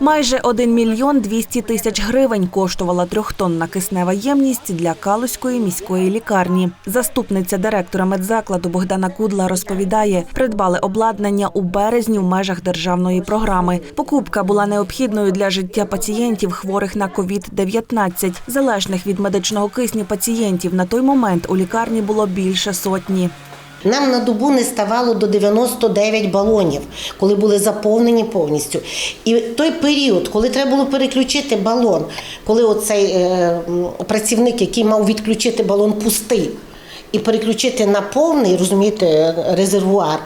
Майже 1 мільйон 200 тисяч гривень коштувала трьохтонна киснева ємність для Калузької міської лікарні. Заступниця директора медзакладу Богдана Кудла розповідає, придбали обладнання у березні в межах державної програми. Покупка була необхідною для життя пацієнтів, хворих на COVID-19. Залежних від медичного кисню пацієнтів на той момент у лікарні було більше сотні. Нам на добу не ставало до 99 балонів, коли були заповнені повністю. І той період, коли треба було переключити балон, коли оцей е, працівник, який мав відключити балон пустий і переключити на повний, розумієте, резервуар,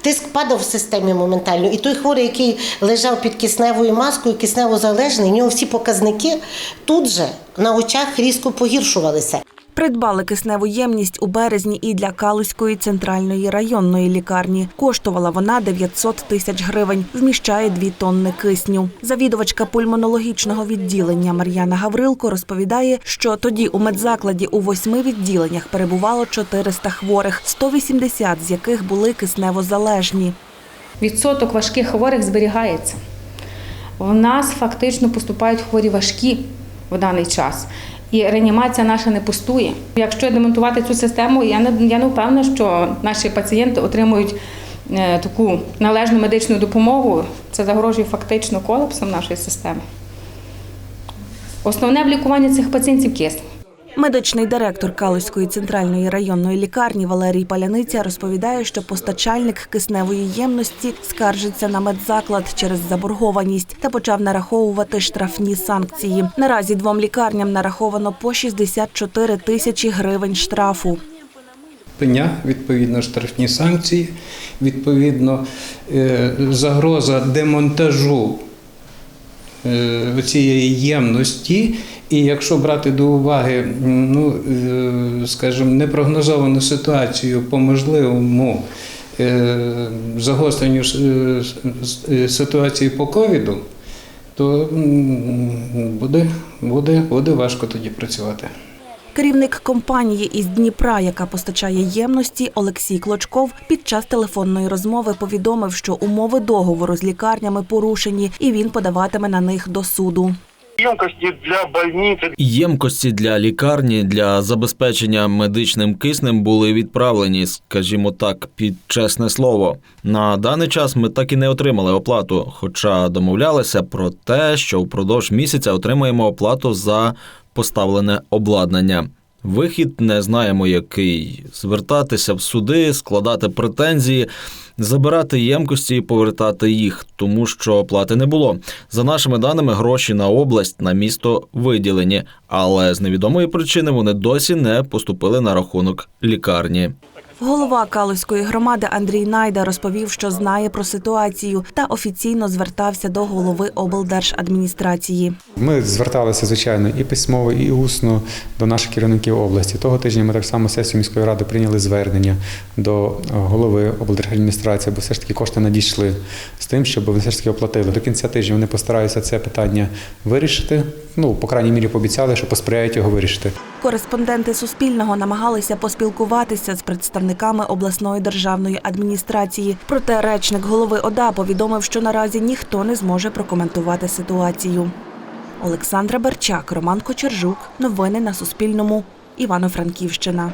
тиск падав в системі моментально. І той хворий, який лежав під кисневою маскою, кисневозалежний, у нього всі показники тут же на очах різко погіршувалися. Придбали кисневу ємність у березні і для Калузької центральної районної лікарні. Коштувала вона 900 тисяч гривень, вміщає 2 тонни кисню. Завідувачка пульмонологічного відділення Мар'яна Гаврилко розповідає, що тоді у медзакладі у восьми відділеннях перебувало 400 хворих, 180 з яких були кисневозалежні. Відсоток важких хворих зберігається. В нас фактично поступають хворі важкі в даний час. І реанімація наша не пустує. Якщо демонтувати цю систему, я не, я не впевнена, що наші пацієнти отримують е, таку належну медичну допомогу. Це загрожує фактично колапсом нашої системи. Основне в лікуванні цих пацієнтів кисень. Медичний директор Калузької центральної районної лікарні Валерій Паляниця розповідає, що постачальник кисневої ємності скаржиться на медзаклад через заборгованість та почав нараховувати штрафні санкції. Наразі двом лікарням нараховано по 64 тисячі гривень штрафу. Пеня, відповідно, штрафні санкції, відповідно, е, загроза демонтажу цієї ємності. І якщо брати до уваги, ну, е, скажімо, непрогнозовану ситуацію по можливому е, загостренню е, е, ситуації по ковіду, то буде, буде, буде важко тоді працювати. Керівник компанії із Дніпра, яка постачає ємності, Олексій Клочков, під час телефонної розмови повідомив, що умови договору з лікарнями порушені, і він подаватиме на них до суду. Емкости для больниці. Ємкості для лікарні для забезпечення медичним киснем були відправлені, скажімо так, під чесне слово. На даний час ми так і не отримали оплату, хоча домовлялися про те, що впродовж місяця отримаємо оплату за поставлене обладнання. Вихід не знаємо, який звертатися в суди, складати претензії, забирати ємкості і повертати їх, тому що оплати не було. За нашими даними, гроші на область на місто виділені, але з невідомої причини вони досі не поступили на рахунок лікарні. Голова Калузької громади Андрій Найда розповів, що знає про ситуацію та офіційно звертався до голови облдержадміністрації. Ми зверталися, звичайно, і письмово, і усно до наших керівників області. Того тижня ми так само сесію міської ради прийняли звернення до голови облдержадміністрації, бо все ж таки кошти надійшли з тим, щоб вони все ж таки оплатили. До кінця тижня вони постараються це питання вирішити. Ну, по крайній мірі, пообіцяли, що посприяють його вирішити. Кореспонденти Суспільного намагалися поспілкуватися з представниками обласної державної адміністрації. Проте речник голови ОДА повідомив, що наразі ніхто не зможе прокоментувати ситуацію. Олександра Берчак, Роман Кочержук. Новини на Суспільному. Івано-Франківщина.